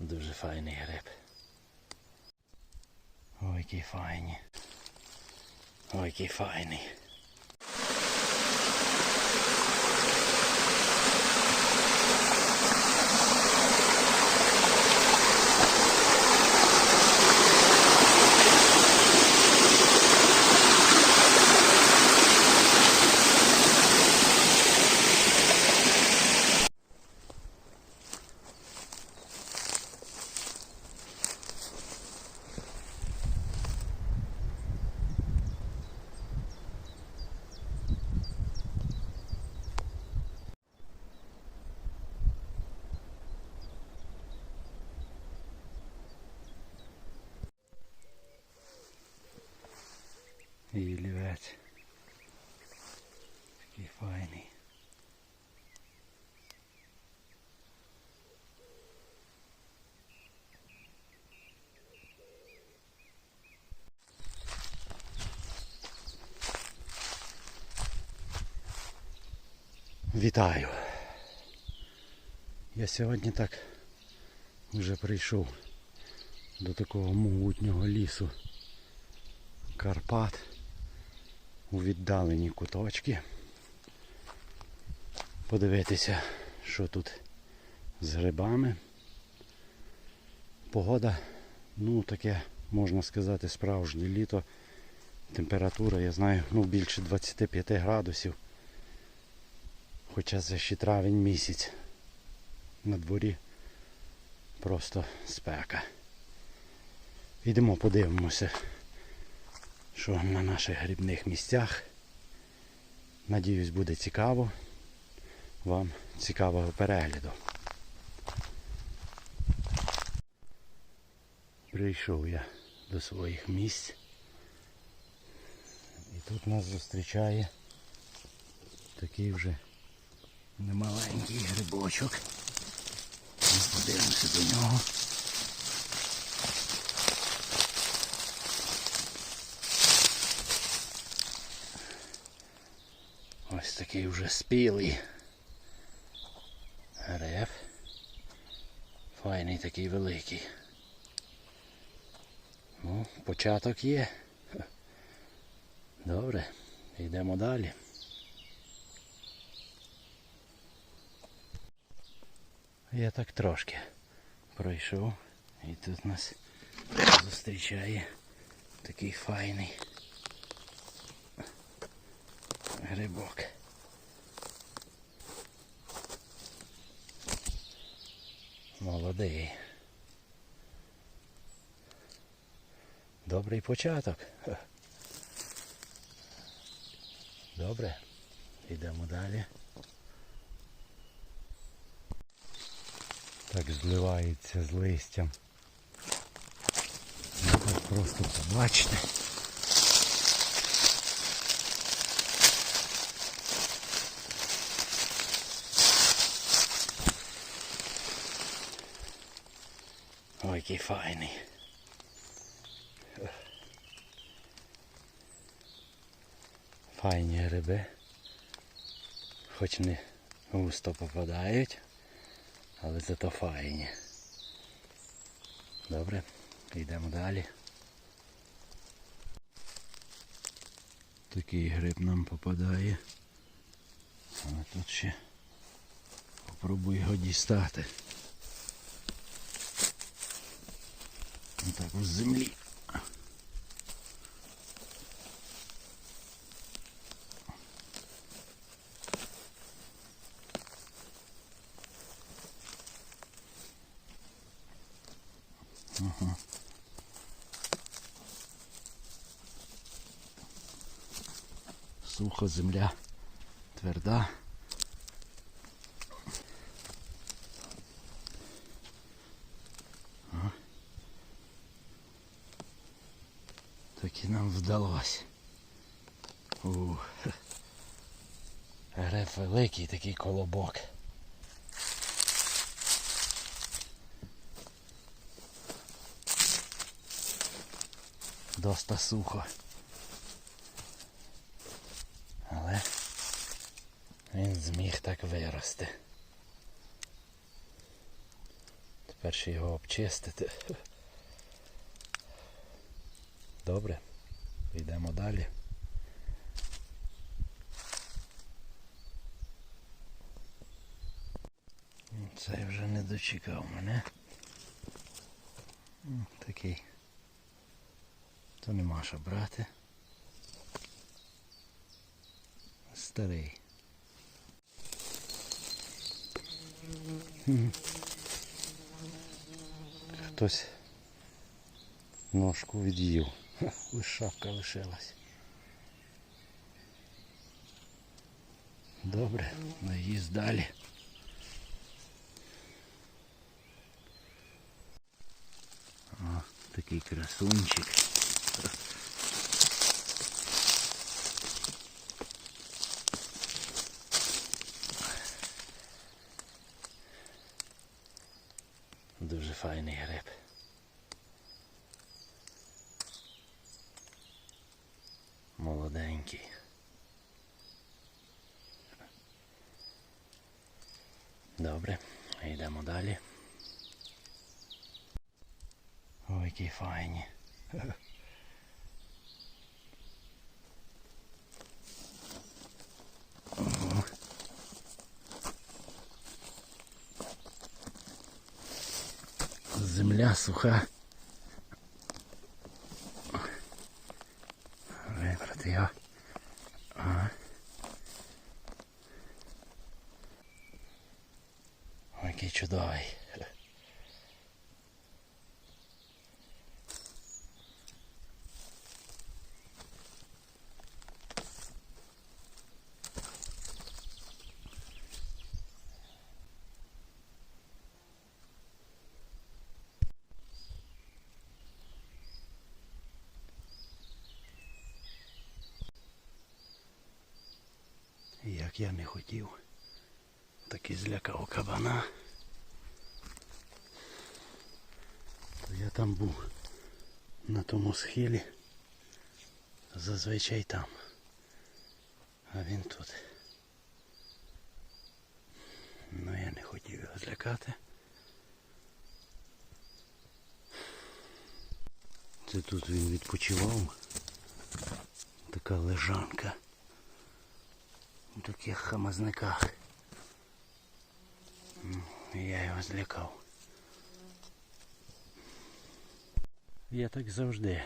Дуже файний гриб. Ой, який файний. Ой, який файний. І лівець. Такий файний. Вітаю. Я сьогодні так вже прийшов до такого могутнього лісу. Карпат у віддалені куточки. Подивитися, що тут з грибами. Погода, ну таке, можна сказати, справжнє літо. Температура, я знаю, ну більше 25 градусів. Хоча це ще травень місяць. На дворі просто спека. Йдемо подивимося що на наших грибних місцях. Надіюсь, буде цікаво. Вам цікавого перегляду. Прийшов я до своїх місць. І тут нас зустрічає такий вже немаленький грибочок. Ми подивимося до нього. Ось такий вже спілий. Реф. Файний такий великий. Ну, початок є. Добре, йдемо далі. Я так трошки пройшов і тут нас зустрічає такий файний грибок. Молодий. Добрий початок. Добре. Йдемо далі. Так зливається з листям. Ну, так просто побачите. Ой, який файний. Файні гриби. Хоч не густо попадають, але зато файні. Добре, йдемо далі. Такий гриб нам попадає. Але тут ще попробуй його дістати. Отак ось землі. Ага. Суха земля, тверда. Так і нам вдалося. Ух. Греб великий такий колобок. Доста сухо. Але він зміг так вирости. перше його обчистити. Добре, йдемо далі. Цей вже не дочекав мене. Такий. То нема що брати. Старий. Хтось ножку від'їв. Ха, Лиш шапка лишилась. Добре, наїзд далі. О, такий красунчик. Дуже файний гриб. Молоденький. Добре, йдемо далі. Ой, які файні. Ого. Земля суха. Вибрати його. Ага. Ой, який чудовий. Як я не хотів, так і злякав кабана. Я там був на тому схилі, зазвичай там. А він тут. Ну я не хотів його злякати. Це тут він відпочивав. Така лежанка у таких хамазниках. Я його злякав. Я так завжди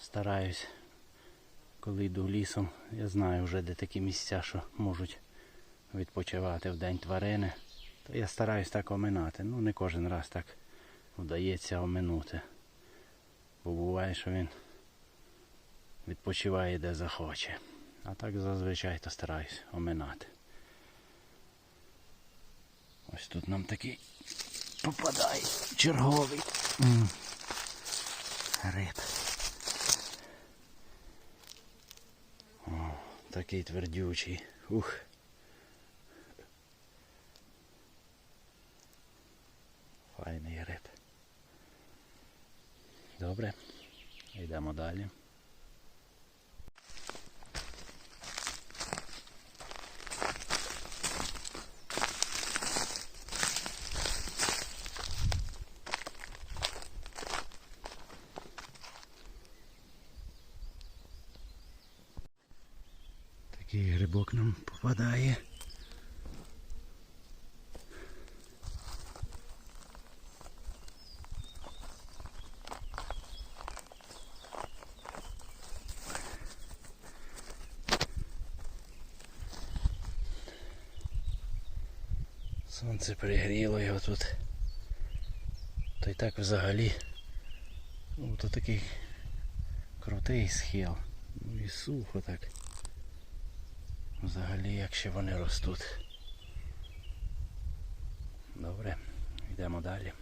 стараюсь, коли йду лісом, я знаю вже де такі місця, що можуть відпочивати в день тварини. То я стараюсь так оминати. Ну не кожен раз так вдається оминути. Бо буває, що він відпочиває де захоче. А так зазвичай то стараюсь оминати. Ось тут нам такий попадає черговий риб. О, такий твердючий. Ух. Файний риб. Добре, йдемо далі. Такий грибок нам попадає. Сонце пригріло його тут. То й так взагалі. Ну, то такий крутий схил. Ну і сухо так. Взагалі, як ще вони ростуть. Добре, йдемо далі.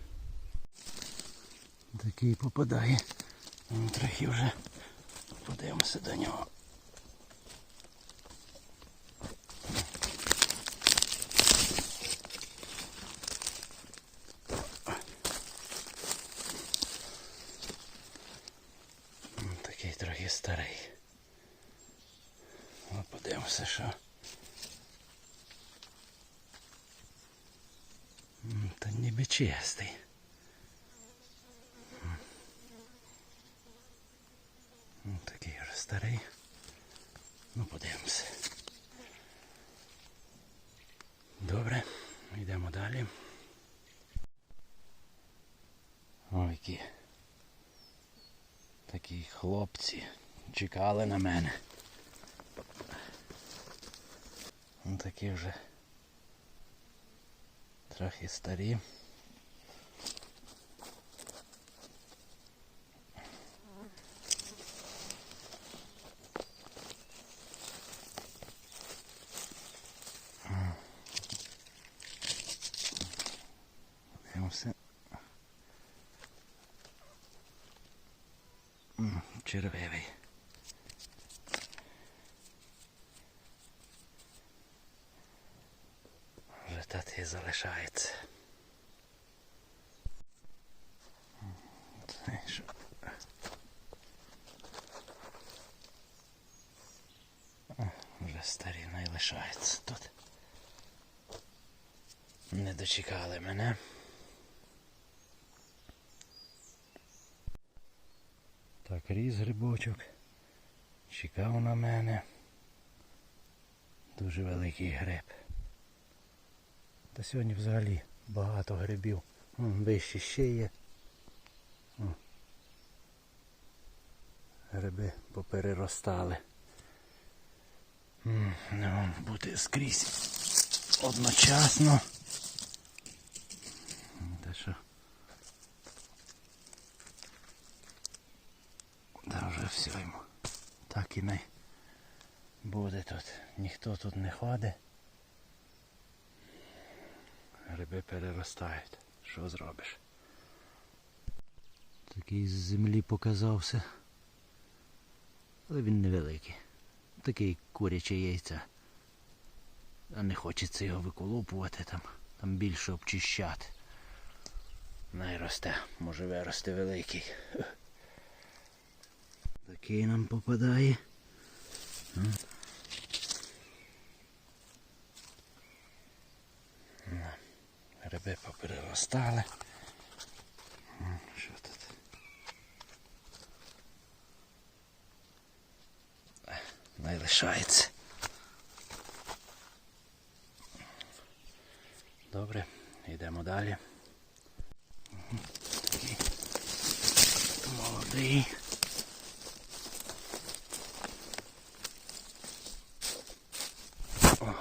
Такий попадає. Трохи вже подивимося до нього. Такий трохи старий. Ну, подивимося, що. Та ніби чистий. Такий вже старий. Ну, подивимося. Добре, йдемо далі. Ой, які такі хлопці чекали на мене. Ну, такі вже трохи старі. І залишається. Вже старі не лишається тут. Не дочекали мене. Так, різ грибочок. Чекав на мене. Дуже великий гриб. Та сьогодні взагалі багато грибів. Вище ще є. Гриби попереростали. Не вам бути скрізь одночасно. Та що? Та вже все йому. Так і не буде тут. Ніхто тут не ходить. Гриби переростають. Що зробиш? Такий з землі показався. Але він невеликий. Такий куряче яйця. А не хочеться його виколупувати там. Там більше обчищати. Най росте, може виросте великий. Такий нам попадає. М. На, Гриби попереростали. Що тут? Е, Не лишається. Добре, йдемо далі. Такий молодий. О,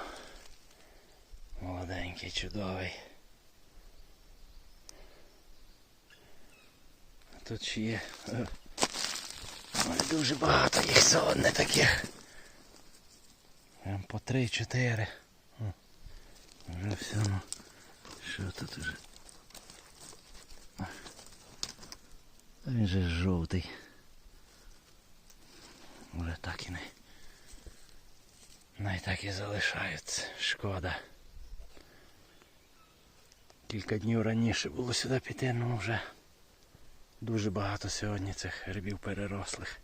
молоденький, чудовий. Тут ще є. е, Ой, дуже багато їх сьогодні таких. Прям по три-чотири. О, Вже все, ну. Що тут уже? Він же жовтий. Уже так і не. Най так і залишаються. Шкода. Кілька днів раніше було сюди піти, ну вже дуже багато сьогодні цих грибів перерослих.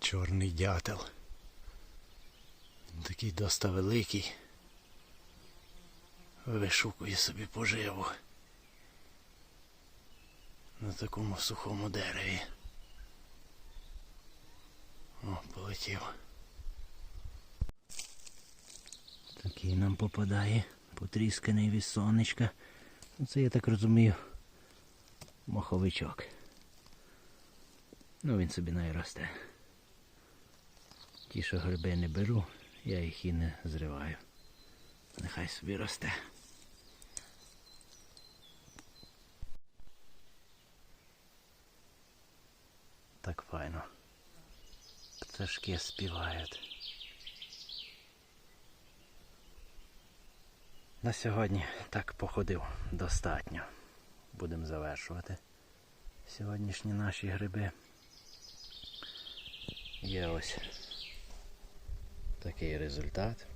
Чорний дятел. Такий доста великий. Вишукує собі поживу. На такому сухому дереві. О, полетів. Такий нам попадає потрісканий від сонечка. Це я так розумію. Моховичок. Ну він собі не росте. Ті, що гриби не беру, я їх і не зриваю. Нехай собі росте. Так файно. Пташки співають. На сьогодні так походив достатньо. Будемо завершувати сьогоднішні наші гриби. Є ось такий результат.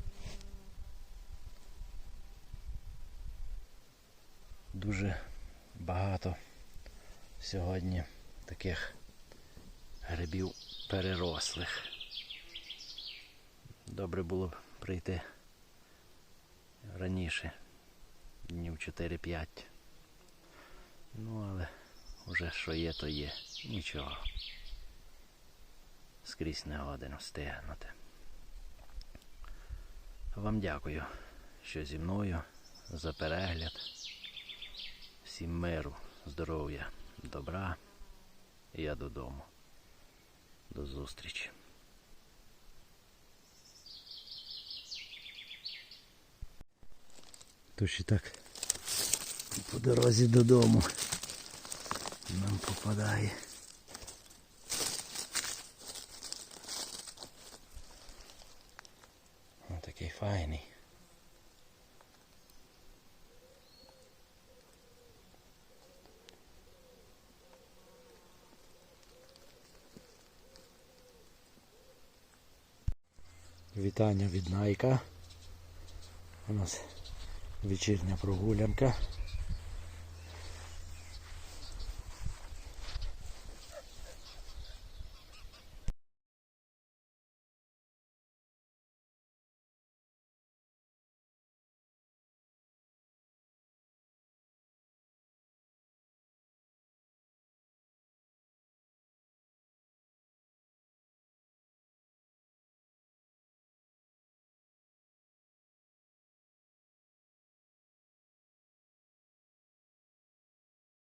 Дуже багато сьогодні таких грибів перерослих. Добре було б прийти раніше, днів 4-5. Ну, але вже що є, то є. Нічого. Скрізь не годен встигнути. Вам дякую, що зі мною за перегляд. Всім миру, здоров'я, добра. Я додому. До зустрічі. Тож і так по дорозі додому нам попадає. Ось такий файний. Вітання від Найка. У нас вечірня прогулянка.